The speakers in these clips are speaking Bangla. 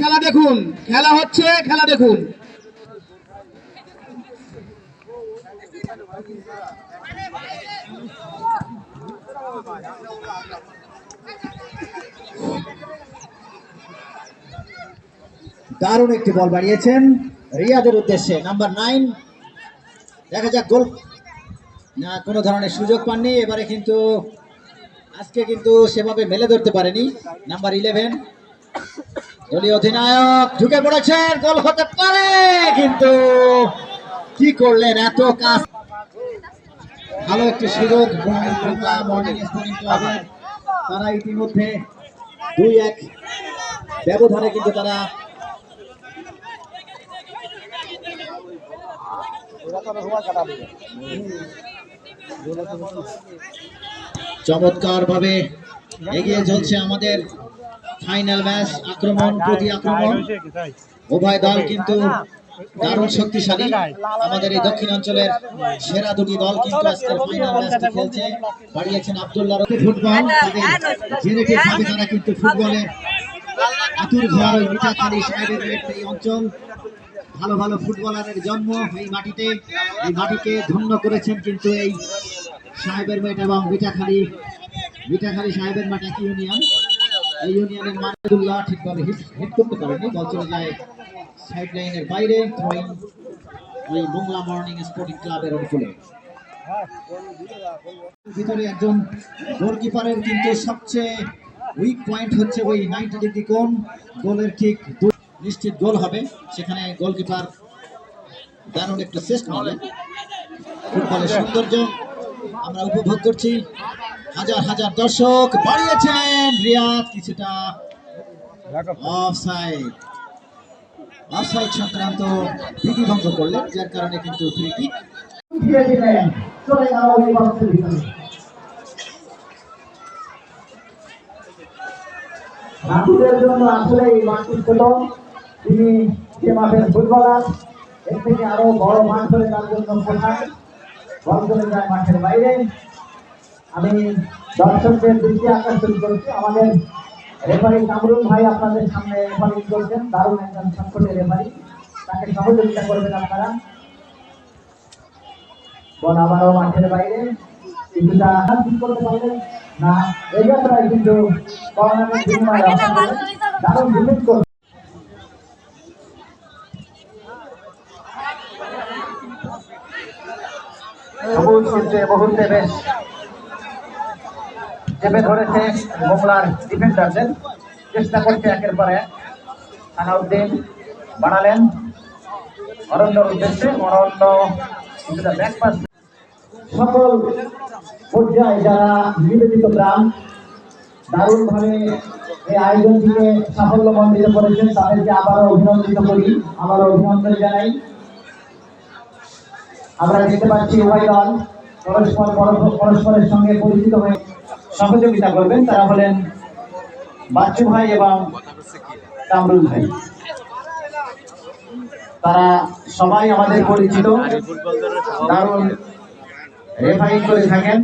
খেলা দেখুন। খেলা হচ্ছে, খেলা দেখুন। দারুণ একটি বল বাড়িয়েছেন রিয়াদের উদ্দেশ্যে। Number nine. দেখা যাক গোল না, কোনো ধরনের সুযোগ পাননি। এবারে কিন্তু আজকে কিন্তু সেভাবে মেলে ধরতে পারেনি। Number eleven. দলীয় অধিনায়ক ঢুকে পড়েছেন, গোল হতে পারে, কিন্তু কি করলেন? এত কাজ। ভালো একটি সুযোগ তারা ইতিমধ্যে দুই এক ব্যবধানে কিন্তু তারা চমৎকার ভাবে এগিয়ে চলছে আমাদের ফাইনাল ম্যাচ আক্রমণ প্রতি আক্রমণ। উভয় দল কিন্তু দারুণ শক্তিশালী। আমাদের এই দক্ষিণাঞ্চলের সেরা দুটি দল কিন্তু আজকের ফাইনাল ম্যাচটি খেলছে। বাড়িয়েছেন আব্দুল্লাহ রফি ফুটবল। জেনেটিক ভাবে তারা কিন্তু ফুটবলের আতুর ঘর ওই মিঠাখালী সাহেবের এই অঞ্চল। ভালো ভালো ফুটবলারের জন্ম এই মাটিতে। এই মাটিকে ধন্য করেছেন কিন্তু এই সাহেবের মেট এবং মিঠাখালী মিঠাখালী সাহেবের মাঠ একই ইউনিয়ন। ইউনিয়নের মানদুল্লাহ ঠিকভাবে হিট হিট করতে পারেনি। বল চলে যায় সাইড লাইনের বাইরে থ্রোয়িং ওই মোংলা মর্নিং স্পোর্টিং ক্লাবের অনুকূলে। ভিতরে একজন গোলকিপারের কিন্তু সবচেয়ে উইক পয়েন্ট হচ্ছে ওই নাইনটি ডিগ্রি কোণ। গোলের ঠিক নিশ্চিত গোল হবে। সেখানে গোলকিপার দারুণ একটা চেষ্টা মারলেন ফুটবলের সৌন্দর্য আমরা উপভোগ করছি। হাজার হাজার দর্শক বাড়িয়েছেন রিয়াদ কিছুটা অফসাইড অফসাইড সংক্রান্ত বিধি ভঙ্গ করলেন, যার কারণে কিন্তু ফ্রি কিক জন্য আসলে এই মাঠটি ছিল তিনি যে মাঠের ফুটবলার। এর থেকে আরও বড় মাঠ করে তার জন্য কোথায় বল যায় মাঠের বাইরে। আমি দর্শকদের দৃষ্টি আকর্ষণ করছি আমাদের রেফারি কামরুল ভাই আপনাদের সামনে রেফারি করছেন দারুণ একজন সংকটের রেফারি তাকে সহযোগিতা করবেন আপনারা। বল আবারও মাঠের বাইরে। কিছুটা আঘাত ঠিক করতে পারলেন না এই যাত্রায় কিন্তু করোনার বিনিময়ে দারুণ ডিফেন্স করলেন। সবুজ এ মুহূর্তে বেশ চেপে ধরেছে মোংলার ডিফেন্ডারদের চেষ্টা করছে একের পর এক। সানাউদ্দিন বাড়ালেন। অরণ্যর উদ্দেশ্যে অরণ্য সকল পর্যায়ে যারা নিবেদিত গ্রাম দারুণভাবে এই আয়োজনটিকে সাফল্যমণ্ডিত করেছেন তাদেরকে আবারও অভিনন্দিত করি। আবারও অভিনন্দন জানাই। আমরা দেখতে পাচ্ছি দল পরস্পর পরস্পরের সঙ্গে পরিচিত হয়ে সহযোগিতা করবেন, তারা হলেন বাচ্চু ভাই এবং কামরুল ভাই। তারা সবাই আমাদের পরিচিত। দারুণ রেফারিং করে থাকেন।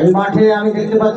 এই মাঠে আমি দেখতে পাচ্ছি